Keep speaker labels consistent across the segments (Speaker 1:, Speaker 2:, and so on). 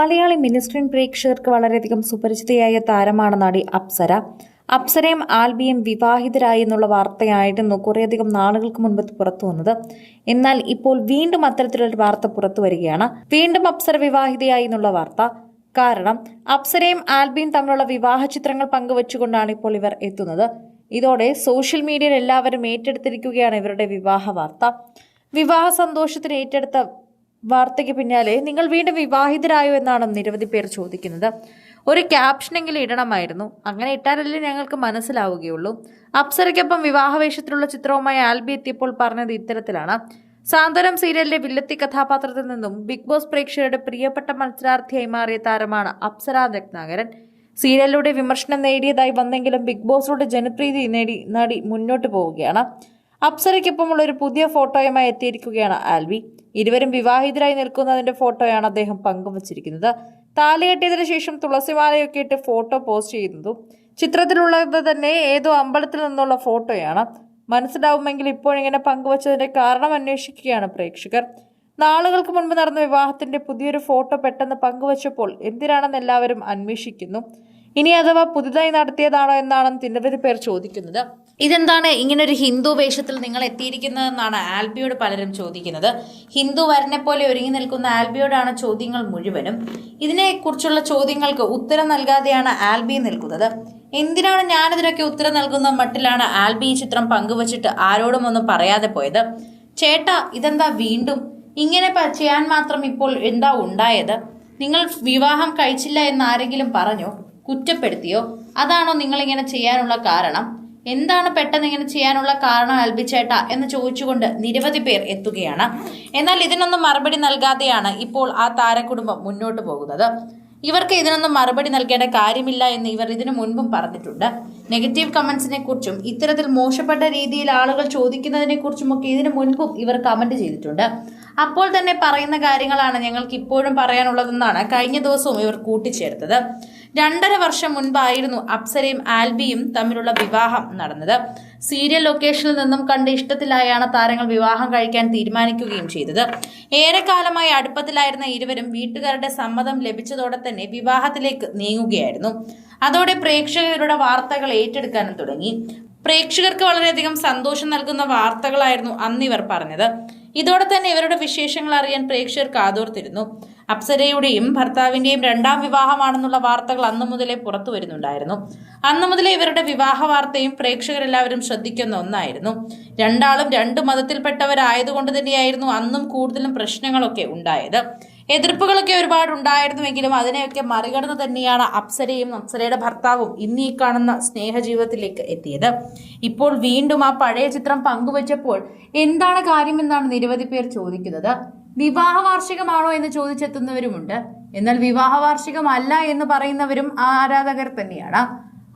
Speaker 1: Malayali mini screen പ്രേക്ഷകർക്ക് വളരെയധികം സുപരിചിതയായ താരമാണ് നടി അപ്സര. അപ്സരയും ആൽബിയും വിവാഹിതരായി എന്നുള്ള വാർത്തയായിരുന്നു കുറേയധികം നാളുകൾക്ക് മുൻപ് പുറത്തു വന്നത്. എന്നാൽ ഇപ്പോൾ വീണ്ടും അത്തരത്തിലൊരു വാർത്ത പുറത്തു വരികയാണ്. വീണ്ടും അപ്സര വിവാഹിതയായി എന്നുള്ള വാർത്ത. കാരണം അപ്സരയും ആൽബിയും തമ്മിലുള്ള വിവാഹ ചിത്രങ്ങൾ പങ്കുവച്ചുകൊണ്ടാണ് ഇപ്പോൾ ഇവർ എത്തുന്നത്. ഇതോടെ സോഷ്യൽ മീഡിയയിൽ എല്ലാവരും ഏറ്റെടുത്തിരിക്കുകയാണ് ഇവരുടെ വിവാഹ വാർത്ത. വിവാഹ സന്തോഷത്തിന് ഏറ്റെടുത്ത വാർത്തയ്ക്ക് പിന്നാലെ നിങ്ങൾ വീണ്ടും വിവാഹിതരായോ എന്നാണ് നിരവധി പേർ ചോദിക്കുന്നത്. ഒരു ക്യാപ്ഷനെങ്കിലും ഇടണമായിരുന്നു. അങ്ങനെ ഇട്ടാലല്ലേ ഞങ്ങൾക്ക് മനസ്സിലാവുകയുള്ളൂ. അപ്സരയ്ക്കൊപ്പം വിവാഹവേഷത്തിലുള്ള ചിത്രവുമായി ആൽബി എത്തിയപ്പോൾ പറഞ്ഞത് ഇത്തരത്തിലാണ്. സാന്ത്വനം സീരിയലിലെ വില്ലത്തി കഥാപാത്രത്തിൽ നിന്നും ബിഗ് ബോസ് പ്രേക്ഷകരുടെ പ്രിയപ്പെട്ട മത്സരാർത്ഥിയായി മാറിയ താരമാണ് അപ്സര രത്നാകരൻ. സീരിയലിലൂടെ വിമർശനം നേടിയതായി വന്നെങ്കിലും ബിഗ് ബോസിലൂടെ ജനപ്രീതി നേടി നടി മുന്നോട്ട് പോവുകയാണ്. അപ്സരയ്ക്കൊപ്പമുള്ള ഒരു പുതിയ ഫോട്ടോയുമായി എത്തിയിരിക്കുകയാണ് ആൽവി. ഇരുവരും വിവാഹിതരായി നിൽക്കുന്നതിന്റെ ഫോട്ടോയാണ് അദ്ദേഹം പങ്കുവച്ചിരിക്കുന്നത്. താലികെട്ടിയതിനു ശേഷം തുളസിമാലയൊക്കെ ഇട്ട് ഫോട്ടോ പോസ്റ്റ് ചെയ്യുന്നതും ചിത്രത്തിലുള്ളത് തന്നെ ഏതോ അമ്പലത്തിൽ നിന്നുള്ള ഫോട്ടോയാണ്. മനസ്സിലാവുമെങ്കിൽ ഇപ്പോഴിങ്ങനെ പങ്കുവച്ചതിന്റെ കാരണം അന്വേഷിക്കുകയാണ് പ്രേക്ഷകർ. നാളുകൾക്ക് മുൻപ് നടന്ന വിവാഹത്തിന്റെ പുതിയൊരു ഫോട്ടോ പെട്ടെന്ന് പങ്കുവച്ചപ്പോൾ എന്തിനാണെന്ന് എല്ലാവരും അന്വേഷിക്കുന്നു. ഇനി അഥവാ പുതുതായി നടത്തിയതാണോ എന്നാണ് നിരവധി പേർ ചോദിക്കുന്നത്. ഇതെന്താണ് ഇങ്ങനെ ഒരു ഹിന്ദു വേഷത്തിൽ നിങ്ങൾ എത്തിയിരിക്കുന്നതെന്നാണ് ആൽബിയോട് പലരും ചോദിക്കുന്നത്. ഹിന്ദു വരനെ പോലെ ഒരുങ്ങി നിൽക്കുന്ന ആൽബിയോടാണ് ചോദ്യങ്ങൾ മുഴുവനും. ഇതിനെക്കുറിച്ചുള്ള ചോദ്യങ്ങൾക്ക് ഉത്തരം നൽകാതെയാണ് ആൽബി നിൽക്കുന്നത്. എന്തിനാണ് ഞാനിതിനൊക്കെ ഉത്തരം നൽകുന്ന മട്ടിലാണ് ആൽബി ഈ ചിത്രം പങ്കുവച്ചിട്ട് ആരോടും ഒന്നും പറയാതെ പോയത്. ചേട്ടാ ഇതെന്താ വീണ്ടും? ഇങ്ങനെ ചെയ്യാൻ മാത്രം ഇപ്പോൾ എന്താ ഉണ്ടായത്? നിങ്ങൾ വിവാഹം കഴിച്ചില്ല എന്ന് ആരെങ്കിലും പറഞ്ഞോ? കുറ്റപ്പെടുത്തിയോ? അതാണോ നിങ്ങളിങ്ങനെ ചെയ്യാനുള്ള കാരണം? എന്താണ് പെട്ടെന്ന് ഇങ്ങനെ ചെയ്യാനുള്ള കാരണം അൽബിച്ചേട്ട? എന്ന് ചോദിച്ചുകൊണ്ട് നിരവധി പേർ എത്തുകയാണ്. എന്നാൽ ഇതിനൊന്നും മറുപടി നൽകാതെയാണ് ഇപ്പോൾ ആ താരകുടുംബം മുന്നോട്ട് പോകുന്നത്. ഇവർക്ക് ഇതിനൊന്നും മറുപടി നൽകേണ്ട കാര്യമില്ല എന്ന് ഇവർ ഇതിനു മുൻപും പറഞ്ഞിട്ടുണ്ട്. നെഗറ്റീവ് കമന്റ്സിനെ കുറിച്ചും ഇത്തരത്തിൽ മോശപ്പെട്ട രീതിയിൽ ആളുകൾ ചോദിക്കുന്നതിനെ കുറിച്ചുമൊക്കെ ഇതിനു മുൻപും ഇവർ കമന്റ് ചെയ്തിട്ടുണ്ട്. അപ്പോൾ തന്നെ പറയുന്ന കാര്യങ്ങളാണ് ഞങ്ങൾക്ക് ഇപ്പോഴും പറയാനുള്ളതെന്നാണ് കഴിഞ്ഞ ദിവസവും ഇവർ കൂട്ടിച്ചേർത്തത്. രണ്ടര വർഷം മുൻപായിരുന്നു അപ്സരയും ആൽബിയും തമ്മിലുള്ള വിവാഹം നടന്നത്. സീരിയൽ ലൊക്കേഷനിൽ നിന്നും കണ്ട് ഇഷ്ടത്തിലായാണ് താരങ്ങൾ വിവാഹം കഴിക്കാൻ തീരുമാനിക്കുകയും ചെയ്തത്. ഏറെക്കാലമായി അടുപ്പത്തിലായിരുന്ന ഇരുവരും വീട്ടുകാരുടെ സമ്മതം ലഭിച്ചതോടെ തന്നെ വിവാഹത്തിലേക്ക് നീങ്ങുകയായിരുന്നു. അതോടെ പ്രേക്ഷകരുടെ വാർത്തകൾ ഏറ്റെടുക്കാനും തുടങ്ങി. പ്രേക്ഷകർക്ക് വളരെയധികം സന്തോഷം നൽകുന്ന വാർത്തകളായിരുന്നു അന്ന് ഇവർ പറഞ്ഞത്. ഇതോടെ തന്നെ ഇവരുടെ വിശേഷങ്ങൾ അറിയാൻ പ്രേക്ഷകർ കാതോർത്തിരുന്നു അപ്സരയുടെയും ഭർത്താവിന്റെയും രണ്ടാം വിവാഹമാണെന്നുള്ള വാർത്തകൾ അന്നു മുതലേ പുറത്തു വരുന്നുണ്ടായിരുന്നു. അന്നു മുതലേ ഇവരുടെ വിവാഹ വാർത്തയും പ്രേക്ഷകരെല്ലാവരും ശ്രദ്ധിക്കുന്ന ഒന്നായിരുന്നു. രണ്ടാളും രണ്ട് മതത്തിൽപ്പെട്ടവരായതുകൊണ്ട് തന്നെയായിരുന്നു അന്നും കൂടുതലും പ്രശ്നങ്ങളൊക്കെ ഉണ്ടായത്. എതിർപ്പുകളൊക്കെ ഒരുപാട് ഉണ്ടായിരുന്നുവെങ്കിലും അതിനെയൊക്കെ മറികടന്ന് തന്നെയാണ് അപ്സരയും അപ്സരയുടെ ഭർത്താവും ഇന്ന് ഈ കാണുന്ന സ്നേഹജീവിതത്തിലേക്ക് എത്തിയത്. ഇപ്പോൾ വീണ്ടും ആ പഴയ ചിത്രം പങ്കുവച്ചപ്പോൾ എന്താണ് കാര്യമെന്നാണ് നിരവധി പേർ ചോദിക്കുന്നത്. വിവാഹ വാർഷികമാണോ എന്ന് ചോദിച്ചെത്തുന്നവരുമുണ്ട്. എന്നാൽ വിവാഹ വാർഷികമല്ല എന്ന് പറയുന്നവരും ആരാധകർ തന്നെയാണ്.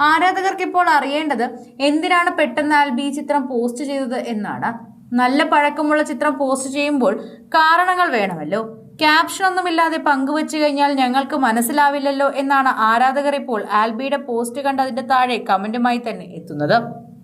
Speaker 1: ആരാധകർക്ക് ഇപ്പോൾ അറിയേണ്ടത് എന്തിനാണ് പെട്ടെന്ന് ആൽബി ഈ ചിത്രം പോസ്റ്റ് ചെയ്തത് എന്നാണ്. നല്ല പഴക്കമുള്ള ചിത്രം പോസ്റ്റ് ചെയ്യുമ്പോൾ കാരണങ്ങൾ വേണമല്ലോ. ക്യാപ്ഷൻ ഒന്നുമില്ലാതെ പങ്കുവച്ചു കഴിഞ്ഞാൽ ഞങ്ങൾക്ക് മനസ്സിലാവില്ലല്ലോ എന്നാണ് ആരാധകർ ഇപ്പോൾ ആൽബിയുടെ പോസ്റ്റ് കണ്ട് അതിന്റെ താഴെ കമന്റുമായി തന്നെ എത്തുന്നത്.